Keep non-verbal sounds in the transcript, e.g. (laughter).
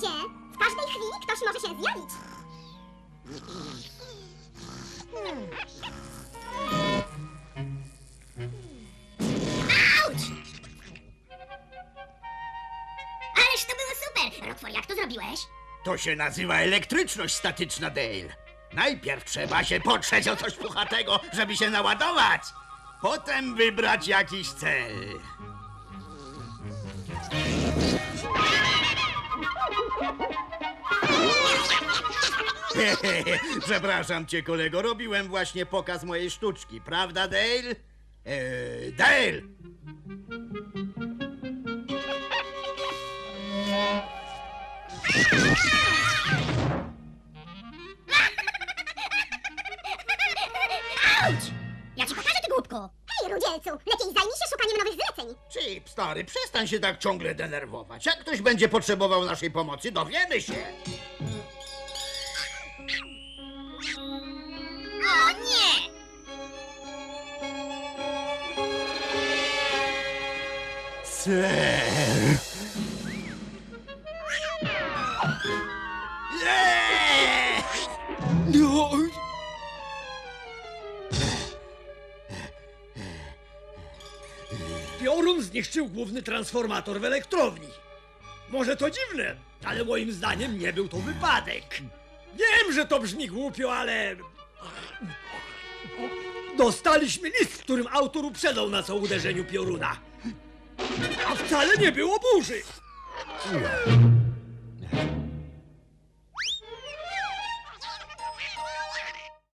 Się! W każdej chwili ktoś może się zjawić. Auć! Ależ to było super! Rotwor, jak to zrobiłeś? To się nazywa elektryczność statyczna, Dale. Najpierw trzeba się potrzeć o coś puchatego, żeby się naładować. Potem wybrać jakiś cel. (laughs) Przepraszam cię, kolego, robiłem właśnie pokaz mojej sztuczki, prawda, Dale? Eee, Dale! Auć! Ja ci pokażę, ty głupku! Hej, Rudzielcu, lepiej zajmij się szukaniem nowych zleceń. Chip, stary, przestań się tak ciągle denerwować. Jak ktoś będzie potrzebował naszej pomocy, dowiemy się. Ser. No, Piorun zniszczył główny transformator w elektrowni. Może to dziwne, ale moim zdaniem nie był to wypadek. Wiem, że to brzmi głupio, ale... Dostaliśmy list, w którym autor uprzedzał nas o uderzeniu pioruna. A wcale nie było burzy.